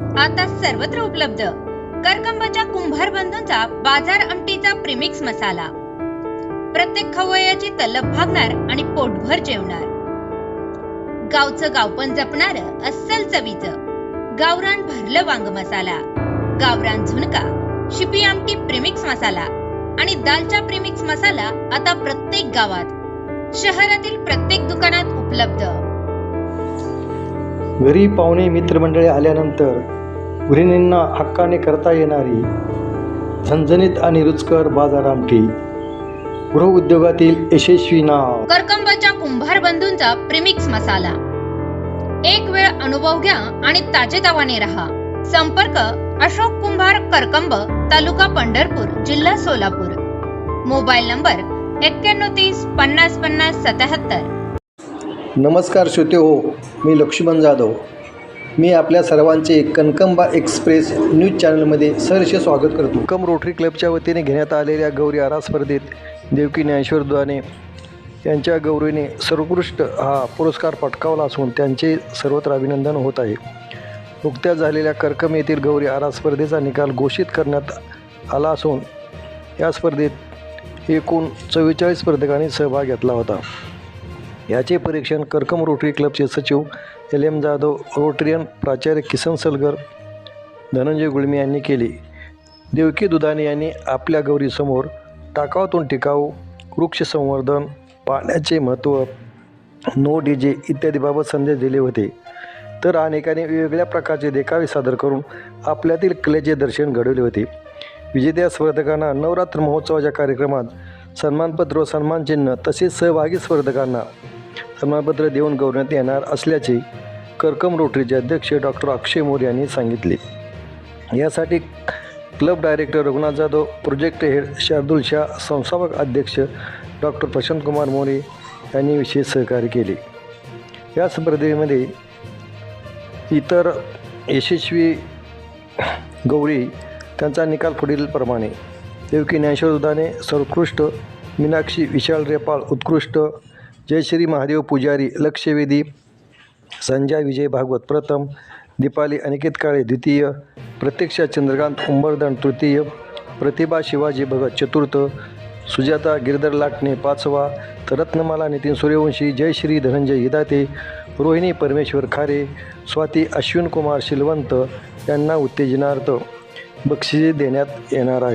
आता सर्वत्र उपलब्ध. करकंबाच्या कुंभार बंधूंचा बाजार आमटीचा प्रीमिक्स मसाला. प्रत्येक खवयाची तलब भागणार आणि पोटभर जेवणार. गावचं गावपण जपणार अस्सल चवीचं. गावरान भरलं वांग मसाला. गावरान झुणका शिपी आमटी प्रीमिक्स मसाला. आणि दालचा प्रीमिक्स मसाला आता प्रत्येक गावात. शहरातील प्रत्येक दुकानात उपलब्ध. घरी पाहुणे मित्रमंडळी आल्यानंतर गृहिणींना हक्काने करता येणारी झणझणीत आणि रुचकर बाजार आमटी गृहउद्योगातील यशस्वी नाव. करकंबाच्या कुंभार बंधूंचा प्रीमिक्स मसाला. एक वेळ अनुभव घ्या आणि ताजेतवाने राहा. संपर्क अशोक कुंभार करकंब तालुका पंढरपूर जिल्हा सोलापूर. मोबाईल नंबर एक्क्याण्णव तीस पन्नास पन्नास सत्याहत्तर. नमस्कार श्रोते हो मी लक्ष्मण जाधव. मी आपल्या सर्वांचे कनकंबा एक्सप्रेस न्यूज चॅनलमध्ये सहर्ष स्वागत करतो. कम रोटरी क्लबच्या वतीने घेण्यात आलेल्या गौरी आरा स्पर्धेत देवकी ज्ञानेश्वरद्वाने यांच्या गौरीने सर्वोत्कृष्ट हा पुरस्कार पटकावला असून त्यांचे सर्वत्र अभिनंदन होत आहे. नुकत्याच झालेल्या करकम येथील गौरी आरा स्पर्धेचा निकाल घोषित करण्यात आला असून या स्पर्धेत एकूण चव्वेचाळीस स्पर्धकांनी सहभाग घेतला होता. याचे परीक्षण करकम रोटरी क्लबचे सचिव एल एम जाधव रोटरियन प्राचार्य किसन सलगर धनंजय गुळमी यांनी केले. देवकी दुधाने यांनी आपल्या गौरीसमोर टाकावातून टिकाऊ वृक्ष संवर्धन पाण्याचे महत्त्व नो डी जे इत्यादीबाबत संदेश दिले होते. तर अनेकांनी वेगवेगळ्या प्रकारचे देखावे सादर करून आपल्यातील कलेचे दर्शन घडवले होते. विजेत्या स्पर्धकांना नवरात्र महोत्सवाच्या कार्यक्रमात सन्मानपत्र व सन्मानचिन्ह तसेच सहभागी स्पर्धकांना प्रमाणपत्र देऊन गौरवण्यात येणार असल्याचे करकम रोटरीचे अध्यक्ष डॉक्टर अक्षय मोरे यांनी सांगितले. यासाठी club director Raghunath Jadhav project head Shardul Shah संस्थापक अध्यक्ष डॉक्टर प्रशांत कुमार मोरे यांनी विशेष सहकार्य केले. या स्पर्धेमध्ये इतर यशस्वी गौरी त्यांचा निकाल पुढीलप्रमाणे देवकी ज्ञानेश्वर दुधाने सर्वोत्कृष्ट मीनाक्षी विशाल रेपाळ उत्कृष्ट जयश्री महादेव पुजारी लक्षवेधी संजय विजय भागवत प्रथम दीपाली अनिकेत काळे द्वितीय प्रत्यक्षा चंद्रकांत उंबरदण तृतीय प्रतिभा शिवाजी भगत चतुर्थ सुजाता गिरधर लाटणे पाचवा तर रत्नमाला नितीन सूर्यवंशी जयश्री धनंजय हिदाते रोहिणी परमेश्वर खारे स्वाती अश्विन कुमार शिलवंत यांना उत्तेजनार्थ बक्षिसे देण्यात येणार आहे.